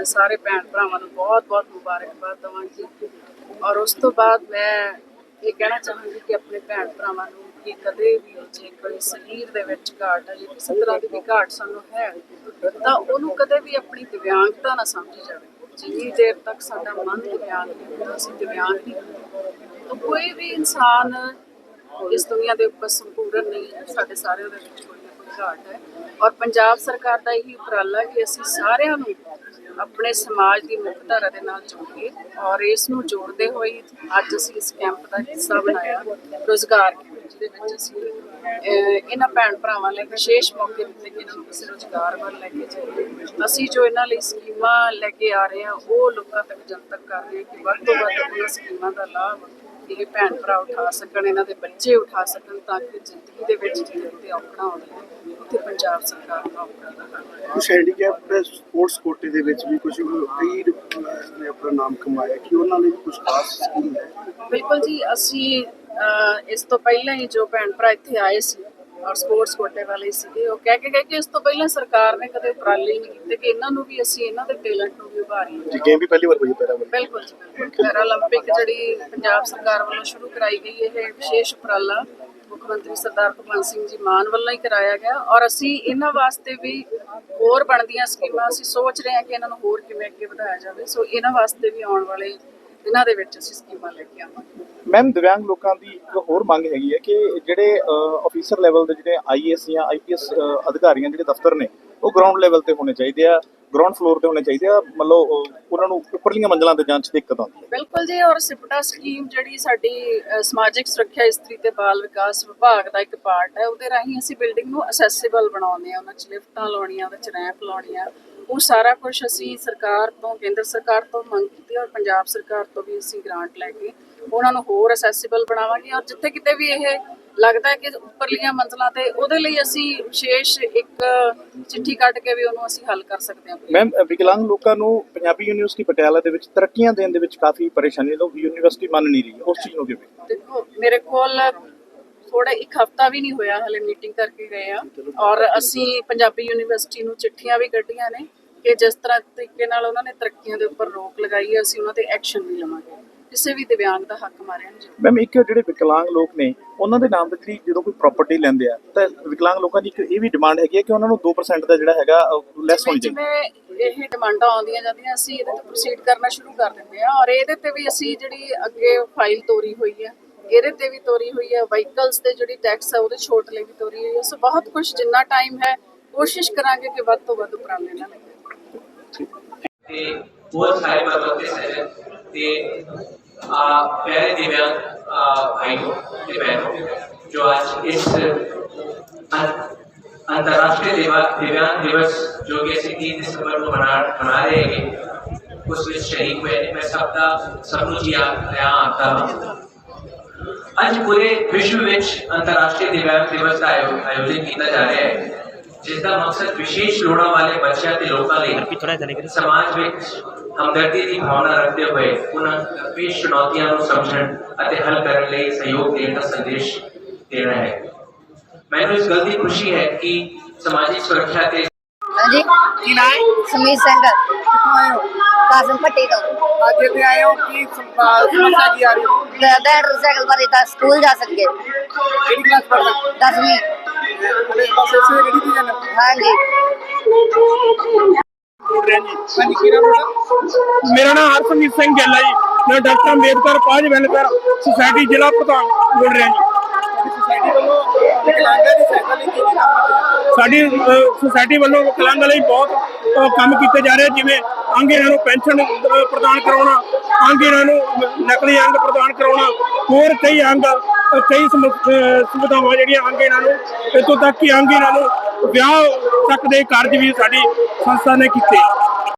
ਮੈਂ ਸਾਰੇ ਭੈਣ ਭਰਾਵਾਂ ਨੂੰ ਬਹੁਤ-ਬਹੁਤ ਮੁਬਾਰਕਬਾਦ ਦਵਾਂਗੀ ਔਰ ਉਸ ਤੋਂ ਬਾਅਦ ਮੈਂ ਇਹ ਕਹਿਣਾ ਚਾਹਾਂਗੀ ਕਿ ਆਪਣੇ ਭੈਣ ਭਰਾਵਾਂ ਨੂੰ ਕਿ ਕਦੇ ਵੀ ਜੇ ਕੋਈ ਸਰੀਰ ਦੇ ਵਿੱਚ ਘਾਟ ਹੈ ਜਾਂ ਕਿਸੇ ਤਰ੍ਹਾਂ ਦੀ ਵੀ ਘਾਟ ਸਾਨੂੰ ਹੈ, ਤਾਂ ਉਹਨੂੰ ਕਦੇ ਵੀ ਆਪਣੀ ਦਿਵਿਆਂਗਤਾ ਨਾ ਸਮਝੀ ਜਾਵੇ। ਜਿੰਨੀ ਦੇਰ ਤੱਕ ਸਾਡਾ ਮਨ ਦਿਵਿਆਂਗ ਨਹੀਂ ਹੁੰਦਾ, ਅਸੀਂ ਦਿਵਿਆਂਗ ਨਹੀਂ ਤਾਂ ਕੋਈ ਵੀ ਇਨਸਾਨ ਇਸ ਦੁਨੀਆ ਦੇ ਉੱਪਰ ਸੰਪੂਰਨ ਨਹੀਂ ਹੈ, ਸਾਡੇ ਸਾਰਿਆਂ ਦੇ ਵਿੱਚ ਕੋਈ ਨਾ ਕੋਈ ਘਾਟ ਹੈ। ਔਰ ਪੰਜਾਬ ਸਰਕਾਰ ਦਾ ਇਹੀ ਉਪਰਾਲਾ ਕਿ ਅਸੀਂ ਸਾਰਿਆਂ ਨੂੰ ਆਪਣੇ ਸਮਾਜ ਦੀ ਮੁੱਖ ਧਾਰਾ ਦੇ ਨਾਲ ਜੋੜੀਏ ਔਰ ਇਸ ਨੂੰ ਜੋੜਦੇ ਹੋਏ ਅੱਜ ਅਸੀਂ ਇਸ ਕੈਂਪ ਦਾ ਹਿੱਸਾ ਬਣਾਇਆ, ਰੋਜ਼ਗਾਰ ਜਿਹਦੇ ਵਿੱਚ ਅਸੀਂ ਇਹਨਾਂ ਭੈਣ ਭਰਾਵਾਂ ਲਈ ਵਿਸ਼ੇਸ਼ ਮੌਕੇ ਦਿੱਤੇ ਕਿ ਇਹਨਾਂ ਨੂੰ ਕਿਸੇ ਰੋਜ਼ਗਾਰ ਵੱਲ ਲੈ ਕੇ ਜਾਈਏ। ਅਸੀਂ ਜੋ ਇਹਨਾਂ ਲਈ ਸਕੀਮਾਂ ਲੈ ਕੇ ਆ ਰਹੇ ਹਾਂ, ਉਹ ਲੋਕਾਂ ਤੱਕ ਜਨਤਕ ਕਰ ਰਹੇ ਹਾਂ ਕਿ ਵੱਧ ਤੋਂ ਵੱਧ ਉਹਨਾਂ ਸਕੀਮਾਂ ਦਾ ਲਾਭ ਇਹ ਭੈਣ ਭਰਾ ਉਠਾ ਸਕਣ, ਇਹਨਾਂ ਦੇ ਬੱਚੇ ਉਠਾ ਸਕਣ ਤਾਂ ਕਿ ਜ਼ਿੰਦਗੀ ਦੇ ਵਿੱਚ ਜਿਹੜੇ ਤੇ ਔਕੜਾਂ ਪੰਜਾਬ ਸਰਕਾਰ ਦਾ ਹੱਲ ਹੈ ਕੁਝ ਹੈਂਡੀਕੈਪ ਸਪੋਰਟਸ ਕੋਟੇ ਦੇ ਵਿੱਚ ਵੀ ਕੁਝ ਕਈ ਨੇ ਆਪਣਾ ਨਾਮ ਕਮਾਇਆ ਕਿ ਉਹਨਾਂ ਲਈ ਕੁਝ ਖਾਸ ਸਕੀਮ ਹੈ? ਬਿਲਕੁਲ ਜੀ ਅਸੀਂ ਇਸ ਤੋਂ ਪਹਿਲਾਂ ਹੀ ਜੋ ਭੈਣ ਭਰਾ ਇੱਥੇ ਆਏ ਸੀ ਔਰ ਸਪੋਰਟਸ ਕੋਟੇ ਵਾਲੇ ਸੀਗੇ ਉਹ ਕਹਿ ਕੇ ਗਏ ਕਿ ਇਸ ਤੋਂ ਪਹਿਲਾਂ ਸਰਕਾਰ ਨੇ ਕਦੇ ਉਪਰਾਲੇ ਨਹੀਂ ਕੀਤੇ ਕਿ ਇਹਨਾਂ ਨੂੰ ਵੀ ਅਸੀਂ ਇਹਨਾਂ ਦੇ ਟੈਲੈਂਟ ਨੂੰ ਵੀ ਉਭਾਰੀਏ। ਜੀ ਗੇਮ ਵੀ ਪਹਿਲੀ ਵਾਰ ਹੋਈ ਪੈਰਾ ਬਿਲਕੁਲ ਜੀ ਪੈਰਾਲੰਪਿਕ ਜਿਹੜੀ ਪੰਜਾਬ ਸਰਕਾਰ ਵੱਲੋਂ ਸ਼ੁਰੂ ਕਰਾਈ ਗਈ ਇਹ ਵਿਸ਼ੇਸ਼ ਉਪਰਾਲਾ ਮੁੱਖ ਮੰਤਰੀ ਸਰਦਾਰ ਭਗਵੰਤ ਸਿੰਘ ਜੀ ਮਾਨ ਵੱਲੋਂ ਹੀ ਕਰਾਇਆ ਗਿਆ ਔਰ ਅਸੀਂ ਇਹਨਾਂ ਵਾਸਤੇ ਵੀ ਹੋਰ ਬਣਦੀਆਂ ਸਕੀਮਾਂ ਅਸੀਂ ਸੋਚ ਰਹੇ ਹਾਂ ਕਿ ਇਹਨਾਂ ਨੂੰ ਹੋਰ ਕਿਵੇਂ ਅੱਗੇ ਵਧਾਇਆ ਜਾਵੇ। ਸੋ ਇਹਨਾਂ ਵਾਸਤੇ ਵੀ ਆਉਣ ਵਾਲੇ ਦਿਨਾਂ ਦੇ ਵਿੱਚ ਅਸੀਂ ਸਕੀਮਾਂ ਲੈ ਕੇ ਆਵਾਂਗੇ। ਮੈਮ ਦਿਵਿਆਂਗ ਲੋਕਾਂ ਦੀ ਇੱਕ ਹੋਰ ਮੰਗ ਹੈਗੀ ਹੈ ਕਿ ਜਿਹੜੇ ਅਫੀਸਰ ਲੈਵਲ ਦੇ ਜਿਹੜੇ ਆਈਏਐਸ ਜਾਂ ਆਈਪੀਐਸ ਅਧਿਕਾਰੀਆਂ ਜਿਹੜੇ ਦਫ਼ਤਰ ਨੇ ਉਹ ਗਰਾਊਂਡ ਲੈਵਲ ਤੇ ਹੋਣੇ ਚਾਹੀਦੇ ਆ ਗਰਾਊਂਡ ਫਲੋਰ ਤੇ ਹੋਣੇ ਚਾਹੀਦੇ ਆ ਮਤਲਬ ਉਹਨਾਂ ਨੂੰ ਉੱਪਰਲੀਆਂ ਮੰਜ਼ਲਾਂ ਤੇ ਜਾਣ 'ਚ ਦਿੱਕਤ ਆਉਂਦੀ ਹੈ। ਬਿਲਕੁਲ ਜੀ ਔਰ ਸਿਪਟਾ ਸਕੀਮ ਜਿਹੜੀ ਸਾਡੀ ਸਮਾਜਿਕ ਸੁਰੱਖਿਆ ਇਸਤਰੀ ਤੇ ਬਾਲ ਵਿਕਾਸ ਵਿਭਾਗ ਦਾ ਇੱਕ ਪਾਰਟ ਹੈ ਉਹਦੇ ਰਾਹੀਂ ਅਸੀਂ ਬਿਲਡਿੰਗ ਨੂੰ ਅਸੈਸਿਬਲ ਬਣਾਉਂਦੇ ਆ ਉਹਨਾਂ 'ਚ ਲਿਫਟਾਂ ਲਾਉਣੀਆਂ ਉਹਦੇ 'ਚ ਰੈਂਪ ਲਾਉਣੀਆਂ ਉਹ ਸਾਰਾ ਕੁਝ ਅਸੀਂ ਸਰਕਾਰ ਤੋਂ ਕੇਂਦਰ ਸਰਕਾਰ ਤੋਂ ਮੰਗ ਕੀਤੀ ਔਰ ਪੰਜਾਬ ਸਰਕਾਰ ਤੋਂ ਵੀ ਅਸੀਂ ਗ੍ਰਾਂਟ ਲੈ ਕੇ ਉਹਨਾਂ ਨੂੰ ਹੋਰ ਅਸੈਸਿਬਲ ਬਣਾਵਾਂਗੇ ਔਰ ਜਿੱਥੇ ਕਿਤੇ ਵੀ ਇਹ ਲੱਗਦਾ ਹੈ ਕਿ ਉੱਪਰਲੀਆਂ ਮੰਜ਼ਲਾਂ ਤੇ ਉਹਦੇ ਲਈ ਅਸੀਂ ਵਿਸ਼ੇਸ਼ ਇੱਕ ਚਿੱਠੀ ਕੱਢ ਕੇ ਵੀ ਉਹਨੂੰ ਅਸੀਂ ਹੱਲ ਕਰ ਸਕਦੇ ਹਾਂ। ਮੈਮ ਵਿਕਲਾਂਗ ਲੋਕਾਂ ਨੂੰ ਪੰਜਾਬੀ ਯੂਨੀਵਰਸਿਟੀ ਪਟਿਆਲਾ ਦੇ ਵਿੱਚ ਤਰੱਕੀਆਂ ਦੇਣ ਦੇ ਵਿੱਚ ਕਾਫੀ ਪਰੇਸ਼ਾਨੀ ਲੋਕ ਯੂਨੀਵਰਸਿਟੀ ਮੰਨ ਨਹੀਂ ਰਹੀ। ਉਸ ਚੀਜ਼ ਨੂੰ ਕਿਵੇਂ? ਦੇਖੋ ਮੇਰੇ ਕੋਲ ਥੋੜਾ ਇੱਕ ਹਫਤਾ ਵੀ ਨਹੀਂ ਹੋਇਆ ਹਲੇ ਮੀਟਿੰਗ ਕਰਕੇ ਗਏ ਆ ਔਰ ਅਸੀਂ ਪੰਜਾਬੀ ਯੂਨੀਵਰਸਿਟੀ ਨੂੰ ਚਿੱਠੀਆਂ ਵੀ ਕੱਢੀਆਂ ਨੇ। ਕਿ ਜਿਸ ਤਰ੍ਹਾਂ ਤਰੀਕੇ ਨਾਲ ਉਹਨਾਂ ਨੇ ਤਰੱਕੀਆਂ ਦੇ ਉੱਪਰ ਰੋਕ ਲਗਾਈ ਹੈ ਅਸੀਂ ਉਹਨਾਂ ਤੇ ਐਕਸ਼ਨ ਵੀ ਲਵਾਂਗੇ। ਕਿਸੇ ਵੀ ਦਿਵਿਆਂਗ ਦਾ ਹੱਕ ਮਾਰਿਆ ਨਹੀਂ ਮੈਮ ਇੱਕ ਜਿਹੜੇ ਵਿਕਲਾਂਗ ਲੋਕ ਨੇ ਉਹਨਾਂ ਦੇ ਨਾਮ ਤੇ ਜਿਹੜੀ ਜਦੋਂ ਕੋਈ ਪ੍ਰਾਪਰਟੀ ਲੈਂਦੇ ਆ ਤਾਂ ਵਿਕਲਾਂਗ ਲੋਕਾਂ ਦੀ ਇੱਕ ਇਹ ਵੀ ਡਿਮਾਂਡ ਹੈਗੀ ਹੈ ਕਿ ਉਹਨਾਂ ਨੂੰ 2% ਦਾ ਜਿਹੜਾ ਹੈਗਾ ਲੈਸ ਹੋਣੀ ਚਾਹੀਦੀ। ਜਿਵੇਂ ਇਹ ਡਿਮਾਂਡਾਂ ਆਉਂਦੀਆਂ ਜਾਂਦੀਆਂ ਅਸੀਂ ਇਹਦੇ ਤੇ ਪ੍ਰੋਸੀਡ ਕਰਨਾ ਸ਼ੁਰੂ ਕਰ ਦਿੰਦੇ ਆ ਔਰ ਇਹਦੇ ਤੇ ਵੀ ਅਸੀਂ ਜਿਹੜੀ ਅੱਗੇ ਫਾਈਲ ਤੋਰੀ ਹੋਈ ਹੈ ਇਹਦੇ ਤੇ ਵੀ ਤੋਰੀ ਹੋਈ ਹੈ ਵਹੀਕਲਸ ਤੇ ਜਿਹੜੀ ਟੈਕਸ ਹੈ ਉਹਦੇ ਛੋਟ ਲਈ ਵੀ ਤੋਰੀ ਹੋਈ ਹੈ ਸੋ ਬਹੁਤ ਕੁਝ ਜਿੰਨਾ ਟਾਈਮ ਹੈ ਕੋਸ਼ਿਸ਼ ਕਰਾਂਗੇ ਕਿ ਵੱਧ ਤੋਂ ਵੱਧ ਉਪਰਾਲੇ ਨਾਲ ਤੇ ਬਹੁਤ ਸਾਰੇ ਪਤਵੰਤੇ ਸੱਜਣ ਤੇ ਆ ਪਿਆਰੇ ਦਿਵਿਆਂਗ ਆ, ਭਾਈਓ ਤੇ ਬਹਿਨੋ ਜੋ ਅੱਜ ਇਸ ਅੰ- ਅੰਤਰਰਾਸ਼ਟਰੀ ਦਿਵਾ- ਦਿਵਿਆਂਗ ਦਿਵਸ ਜੋ ਕਿ ਅਸੀਂ 30 ਦਸੰਬਰ ਨੂੰ ਮਨਾ ਮਨਾ ਰਹੇ ਹਾਂ ਉਸ ਵਿੱਚ ਸ਼ਰੀਕ ਹੋਏ ਨੇ ਮੈਂ ਸਭ ਦਾ ਸਭ ਨੂੰ ਜੀ ਆਇਆਂ ਆਖਦਾ ਹਾਂ ਅੱਜ ਪੂਰੇ ਵਿਸ਼ਵ ਵਿੱਚ ਅੰਤਰਰਾਸ਼ਟਰੀ ਦਿਵਿਆਂਗ ਜਾ ਹੈ ਜਿਸ ਦਾ ਮਕਸਦ ਵਿਸ਼ੇਸ਼ ਲੋੜਾਂ ਵਾਲੇ ਬੱਚਿਆਂ ਤੇ ਲੋਕਾਂ ਲਈ ਸਮਾਜ ਵਿੱਚ ਹਮਦਰਦੀ ਦੀ ਭਾਵਨਾ ਰੱਖਦੇ ਹੋਏ ਉਹਨਾਂ ਪੇਸ਼ ਚੁਣੌਤੀਆਂ ਨੂੰ ਸਮਝਣ ਅਤੇ ਹੱਲ ਕਰਨ ਲਈ ਸਹਿਯੋਗ ਦੇਣ ਦਾ ਸੰਦੇਸ਼ ਦੇਣਾ ਹੈ ਮੈਨੂੰ ਇਸ ਗੱਲ ਦੀ ਖੁਸ਼ੀ ਹੈ ਕਿ ਸਮਾਜਿਕ ਸੁਰੱਖਿਆ ਤੇ ਹਾਂਜੀ ਕੀ ਨਾਮ ਸਮੀਰ ਸਿੰਘ ਆਏ ਹੋ ਕਾਸਮ ਪੱਟੀ ਤੋਂ ਅੱਜ ਇੱਥੇ ਆਏ ਹੋ ਕੀ ਸਮੱਸਿਆ ਕੀ ਆ ਰਹੀ ਹੈ ਬੈਟਰ ਸਾਈਕਲ ਪਰ ਤਾਂ ਸਕੂਲ ਜਾ ਸਕਗੇ ਕਿਹੜੀ ਕਲਾਸ ਪੜ੍ਹਦਾ 10ਵੀਂ ਬਸ ਇਸੇ ਰੈਡੀ ਕੀ ਜਾਣਾ ਹਾਂਜੀ। ਹਾਂਜੀ ਕੀ ਨਾਮ ਹੈ ਮੇਰਾ ਨਾਮ ਹਰਪ੍ਰੀਤ ਸਿੰਘ ਗਿੱਲ ਹੈ ਜੀ। ਮੈਂ ਡਾਕਟਰ ਅੰਬੇਦਕਰ ਪਾਜ ਵੈਲਫੇਅਰ ਸੁਸਾਇਟੀ ਜ਼ਿਲ੍ਹਾ ਪ੍ਰਧਾਨ ਬੋਲ ਰਿਹਾ ਜੀ। ਸੋਸਾਇਟੀ ਵੱਲੋਂ ਵਿਕਲਾਂਗਾਂ ਦੀ ਸਹਾਇਤਾ ਲਈ ਕੀ ਕੀ ਕੰਮ ਕੀਤੇ ਜਾਂਦੇ ਨੇ? ਸਾਡੀ ਸੁਸਾਇਟੀ ਵੱਲੋਂ ਵਿਕਲਾਂਗਾਂ ਲਈ ਬਹੁਤ ਕੰਮ ਕੀਤੇ ਜਾ ਰਹੇ ਜਿਵੇਂ ਅੰਗ ਇਹਨਾਂ ਨੂੰ ਪੈਨਸ਼ਨ ਪ੍ਰਦਾਨ ਕਰਾਉਣਾ ਅੰਗ ਇਹਨਾਂ ਨੂੰ ਨਕਲੀ ਅੰਗ ਪ੍ਰਦਾਨ ਕਰਾਉਣਾ, ਹੋਰ ਕਈ ਅੰਗ, ਕਈ ਸਮੁ- ਸੁਵਿਧਾਵਾਂ ਜਿਹੜੀਆਂ ਅੰਗ ਇਹਨਾਂ ਨੂੰ, ਇੱਥੋਂ ਤੱਕ ਕਿ ਅੰਗ ਇਹਨਾਂ ਨੂੰ ਵਿਆਹ ਤੱਕ ਦੇ ਕਾਰਜ ਵੀ ਸਾਡੀ ਸੰਸਥਾ ਨੇ ਕੀਤੇ।